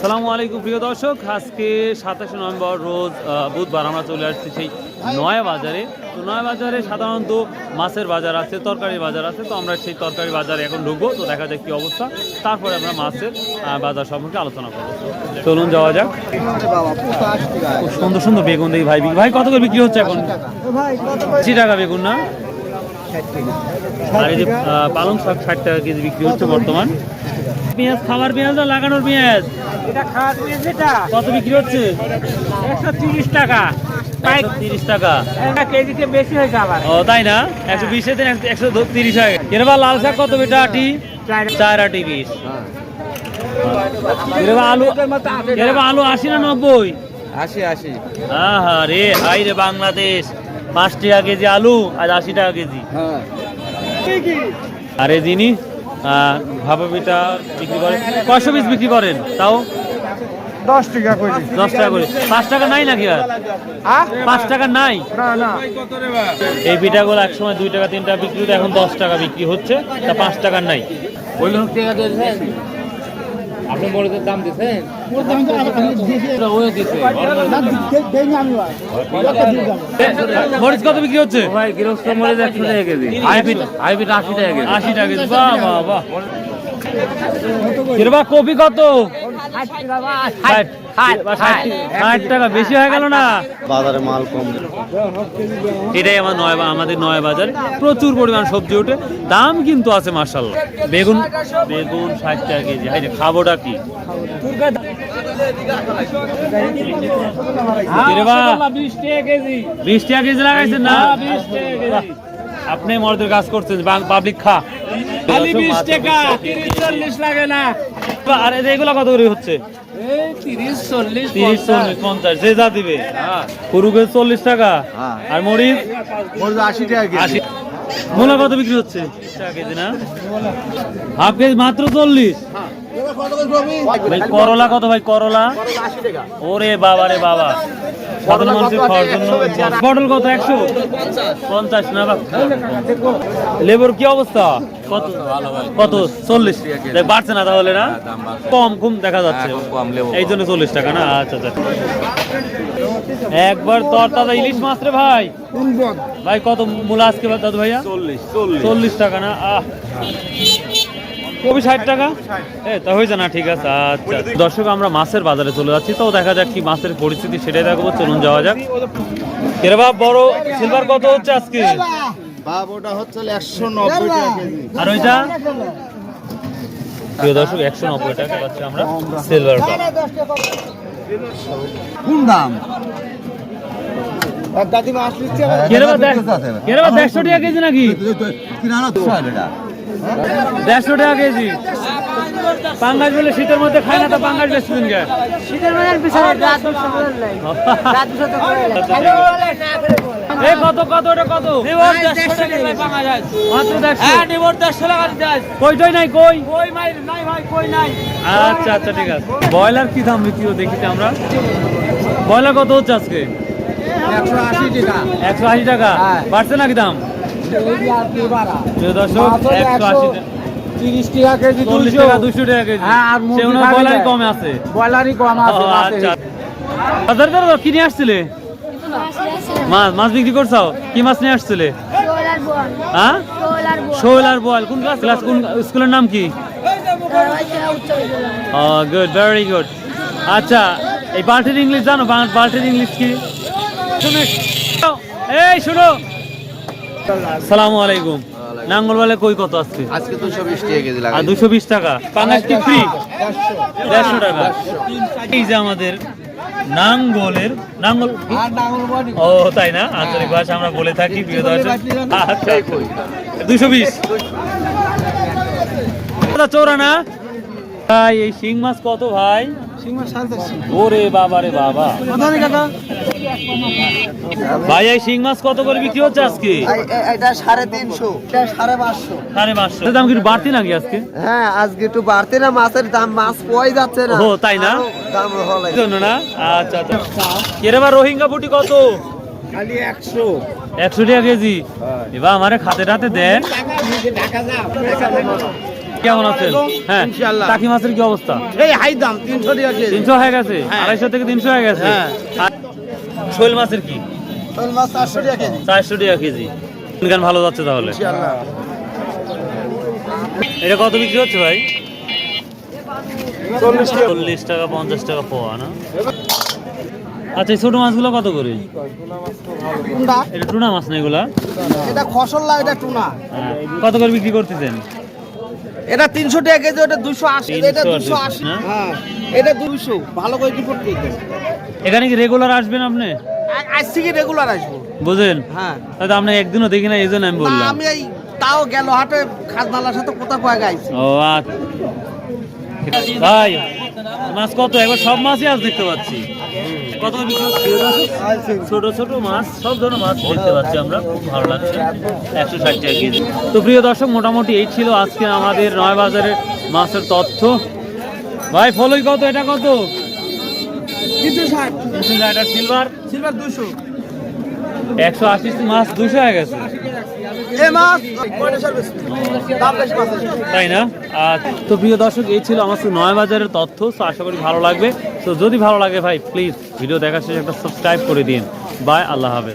সালামু আলাইকুম, প্রিয় দর্শক। আজকে সাতাশে নভেম্বর, রোজ বুধবার আমরা চলে আসছি সেই নয়া বাজারে। তো নয়া বাজারে সাধারণত মাছের বাজার আছে তরকারি বাজার আছে। তো আমরা সেই তরকারি বাজারে এখন ঢুকবো। তো দেখা যাক কি অবস্থা। তারপরে আমরা মাছের বাজার সম্পর্কে আলোচনা করব। চলুন যাওয়া যাক। খুব সুন্দর সুন্দর বেগুন দেখি ভাই। ভাই, কত করে বিক্রি হচ্ছে এখন? আশি টাকা বেগুন না? আর এই যে পালং শাক ষাট টাকা কেজি বিক্রি হচ্ছে বর্তমান। পেঁয়াজ খাবার পেঁয়াজ না লাগানোর পেঁয়াজ? এটা খাওয়ার পেয়েছে এটা কত বিক্রি হচ্ছে? একশো তিরিশ টাকা। তিরিশ টাকা। কেজিতে বেশি হয়েছে আবার। ও তাই না? একশো বিশ একশো তিরিশ টাকা এরবা লাল শাক কত বেটা আটি? চার আটি। বিশ। আলু এরবা আলু আশি না নব্বই? আশি আশি। আহা রে হাই রে বাংলাদেশ। পাঁচ টাকা কেজি আলু আর আশি টাকা কেজি। হ্যাঁ। আরে আহ, ভাপা পিঠা বিক্রি করেন। কয়শো পিস বিক্রি করেন? তাও? দশ টাকা করে। দশ টাকা করে। পাঁচ টাকা নাই নাকি আর? পাঁচ টাকা নাই? এই পিঠাগুলো এক সময় দুই টাকা তিন টাকা বিক্রি হতো এখন দশ টাকা বিক্রি হচ্ছে তা পাঁচ টাকার নাই। ওই লোক টাকা আপনি মরিচের দাম দিছেন? মরিচ কত বিক্রি হচ্ছে? ভাই গৃহস্থ মরিচ একশো টাকা কেজি। হাইব্রিড হাইব্রিড আশি টাকা কেজি। আশি টাকা কেজি। বাহ বাহ বাহ। কিরবা কপি কত? ষাট টাকা বেশি হয়ে গেল না? বাজারে মাল কম। এটাই আমার নয় আমাদের নয় বাজার। প্রচুর পরিমাণ সবজি ওঠে। দাম কিন্তু আছে মার্শাল্লাহ বেগুন? বেগুন ষাট টাকা কেজি। হাই রে, খাবোটা কি? বিশ টাকা কেজি। বিশ টাকা কেজি লাগাইছেন না? আপনি মর্দের কাজ করছেন পাবলিক খা। খালি বিশ টাকা তিরিশ চল্লিশ লাগে না। আর এগুলো কত করে হচ্ছে? তিরিশ চল্লিশ তিরিশ চল্লিশ পঞ্চাশ যে যা দিবে। পুরুকে চল্লিশ টাকা হ্যাঁ। আর মরিচ? মরিচ আশি টাকা আশি। মূলা কত বিক্রি হচ্ছে? কেজি না হাফ কেজি মাত্র চল্লিশ। ভাই করলা কত ভাই করলা? ওরে বাবা রে বাবা। সাধারণ মানুষের খাওয়ার জন্য পটল কত একশো। পঞ্চাশ না লেবুর কি অবস্থা? কত? কত? চল্লিশ। বাড়ছে না তাহলে না? কম কম দেখা যাচ্ছে। হ্যাঁ, লেবু এই জন্য চল্লিশ টাকা না? আচ্ছা আচ্ছা। একবার তর তাজা ইলিশ মাছ রে ভাই। ভাই কত মূলা আজকে দাদু ভাইয়া? চল্লিশ। চল্লিশ টাকা না? আহ। কবি ষাট টাকা? এ তা হয়েছে না ঠিক আছে আচ্ছা। দর্শক আমরা মাছের বাজারে চলে যাচ্ছি তো দেখা যাক কি মাছের পরিস্থিতি সেটাই দেখব চলুন যাওয়া যাক। এর বাপ বড় সিলভার কত হচ্ছে আজকে? বাপ ওটা হচ্ছে একশো নব্বই টাকা আর ওইটা? প্রিয় দর্শক একশো নব্বই টাকা পাচ্ছি আমরা সিলভার কাপ কোন দাম? দাদিমা আসলে কেরবা দেড়শো টাকা কেজি নাকি? দেড়শো টাকা কেজি। পাঙ্গাস বলে শীতের মধ্যে খায় না তো পাঙ্গাস শীতের মধ্যে করে নেয় এই কত কত ওটা কত? মাত্র দেড়শো। কই টই নাই কই? আচ্ছা আচ্ছা ঠিক আছে। ব্রয়লার কি দাম বিক্রি দেখি আমরা? ব্রয়লার কত হচ্ছে আজকে? একশো আশি টাকা। একশো আশি টাকা। বাড়ছে নাকি দাম? তিরিশ টাকা কেজি দুশো দুশো টাকা কেজি। হ্যাঁ, আর। কমে আছে। বয়লারই কম আছে আচ্ছা। বাজার দর কিনে আসছিলে? মাছ মাছ বিক্রি করছ? কি মাছ নিয়ে আসছিলে? শোলার বল হ্যাঁ? শোল আর বল কোন ক্লাস? ক্লাস কোন স্কুলের নাম কি? গুড ভেরি গুড আচ্ছা এই বাল্টির ইংলিশ জানো? বাল্টির ইংলিশ কি? শুনে এই শুনো। সালামু আলাইকুম। নাঙ্গলবালে কই কত আজকে আজকে দুশো বিশ টাকা কেজি লাগে দুশো বিশ টাকা? পাঙ্গাস কি ফ্রি দেড়শো টাকা। এই যে আমাদের নাঙ্গলের নাঙ্গল ও তাই না? আঞ্চলিক ভাষা আমরা বলে থাকি প্রিয় দর্শক। আচ্ছা। দুশো বিশ। চৌরা না ভাই এই শিং মাছ কত ভাই? ওরে বাবা রে বাবা। ভাই এই শিং মাছ কত করে বিক্রি হচ্ছে আজকে? এটা সাড়ে তিনশো সাড়ে পাঁচশো। সাড়ে পাঁচশো। দাম কি একটু বাড়তি নাকি আজকে? হ্যাঁ আজকে একটু বাড়তে না মাছের দাম মাছ পাওয়াই যাচ্ছে না। ও, তাই না? দাম হলে না? আচ্ছা আচ্ছা। বা রোহিঙ্গা বুটি কত? খালি একশো। একশো টাকা কেজি। এবার আমারে খাতে টাতে দেন কেমন আছেন? হ্যাঁ। টাকি মাছের কি অবস্থা? এই হাই দাম তিনশো তিনশো হয়ে গেছে? আড়াইশো থেকে তিনশো হয়ে গেছে? হ্যাঁ। শোল মাছের কি? শোল মাছ চারশো টাকা কেজি। চারশো টাকা কেজি। গান ভালো যাচ্ছে তাহলে? এটা কত বিক্রি হচ্ছে ভাই? চল্লিশ টাকা। পঞ্চাশ টাকা পোয়া না? আচ্ছা এই ছোট মাছগুলো কত করে? এটা টুনা মাছ না এগুলা? এটা খসল্লা এটা টুনা। হ্যাঁ। কত করে বিক্রি করতেছেন? এটা তিনশো টাকা কেজি ওটা দুশো আশি এটা 300 দুশো আশি। হ্যাঁ। এটা দুশো ভালো করে রিপোর্ট করতে এখানে কি রেগুলার আসবেন আপনি? আজ থেকে রেগুলার আসব। বুঝেন হ্যাঁ। তাহলে আপনি একদিনও দেখি না এই জন্য আমি বললাম। আমি এই তাও গেল হাটে খাজনালার সাথে কথা কয় গাইছি ও আচ্ছা। ভাই মাছ কত? একবার সব মাছই আজ দেখতে পাচ্ছি। কত? ছোট ছোট মাছ সব ধরনের মাছ দেখতে পাচ্ছি আমরা। খুব ভালো লাগছে। একশো ষাট টাকা কেজি। তো প্রিয় দর্শক মোটামুটি এই ছিল আজকে আমাদের নয় বাজারের মাছের তথ্য। ভাই ফলই কত? এটা কত? কিছু ষাট। তিনশো ষাট আর সিলভার সিলভার দুশো। একশো আশি মাছ দুশো হয়ে গেছে। তাই না? আর তো প্রিয় দর্শক এই ছিল আমার নয় বাজারের তথ্য তো আশা করি ভালো লাগবে। তো যদি ভালো লাগে ভাই প্লিজ ভিডিও দেখার শেষে একটা সাবস্ক্রাইব করে দিন। বাই আল্লাহ হাফেজ।